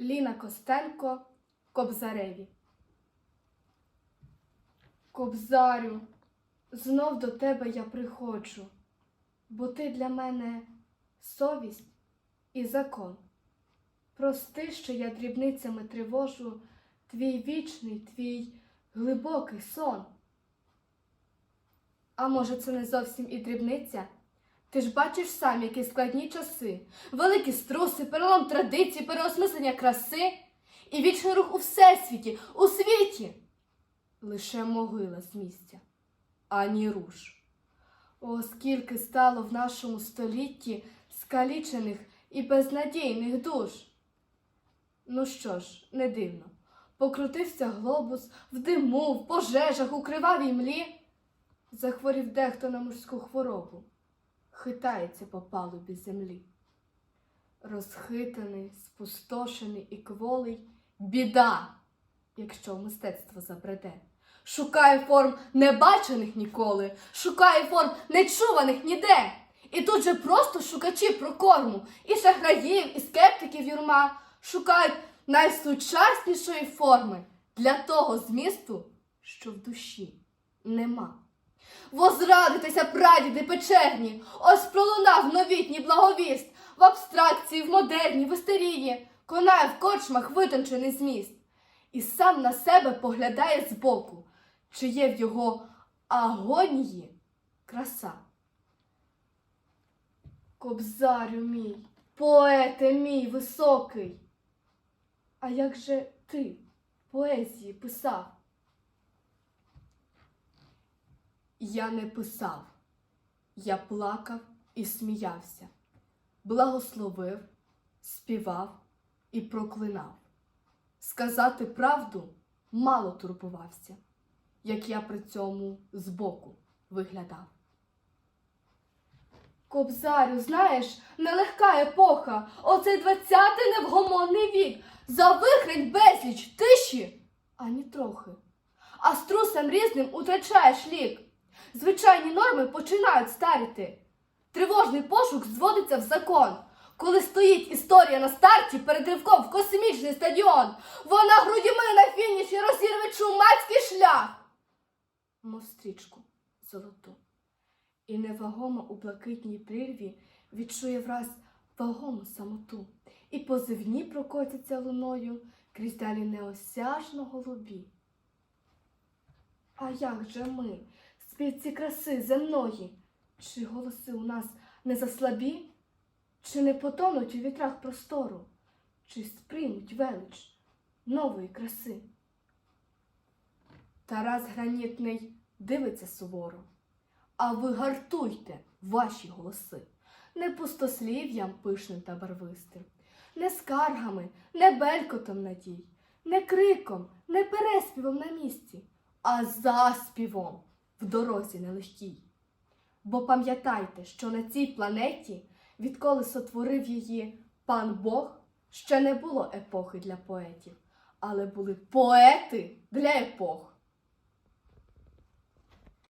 Ліна Костенко Кобзареві. Кобзарю, знов до тебе я приходжу, бо ти для мене совість і закон. Прости, що я дрібницями тривожу твій вічний, твій глибокий сон. А може, це не зовсім і дрібниця? Ти ж бачиш сам, які складні часи, великі струси, перелом традицій, переосмислення краси і вічний рух у всесвіті, у світі. Лише могила з місця, ані руш. О, скільки стало в нашому столітті скалічених і безнадійних душ. Ну що ж, не дивно. Покрутився глобус в диму, в пожежах, у кривавій млі. Захворів дехто на морську хворобу, хитається по палубі землі. Розхитаний, спустошений і кволий біда, якщо мистецтво забреде. Шукає форм небачених ніколи, шукає форм нечуваних ніде. І тут же просто шукачі прокорму, і шахраїв, і скептиків юрма шукають найсучаснішої форми для того змісту, що в душі нема. Возрадитися, прадіди печерні, ось пролунав новітній благовіст, в абстракції, в модерні, в істерії, конає в корчмах витончений зміст, і сам на себе поглядає збоку, чи є в його агонії краса. Кобзарю мій, поете мій високий. А як же ти поезії писав? Я не писав, я плакав і сміявся, благословив, співав і проклинав. Сказати правду мало турбувався, як я при цьому збоку виглядав. Кобзарю, знаєш, нелегка епоха, оцей двадцятий невгомонний вік, завихрень безліч тиші, ані трохи. А струсам різним утрачаєш лік. Звичайні норми починають старіти. Тривожний пошук зводиться в закон. Коли стоїть історія на старті перед ривком в космічний стадіон, вона грудьми на фініші розірве чумацький шлях, мов стрічку золоту. І невагомо у блакитній прірві відчує враз вагому самоту, і позивні прокотяться луною крізь далі неосяжно голубі. А як же ми, співці краси земної, чи голоси у нас не заслабі, чи не потонуть у вітрах простору, чи сприймуть велич нової краси? Тарас гранітний дивиться суворо, а ви гартуйте ваші голоси, не пустослів'ям пишним та барвистим, не скаргами, не белькотом надій, не криком, не переспівом на місці, а заспівом в дорозі нелегкій. Бо пам'ятайте, що на цій планеті, відколи сотворив її пан Бог, ще не було епохи для поетів, але були поети для епох.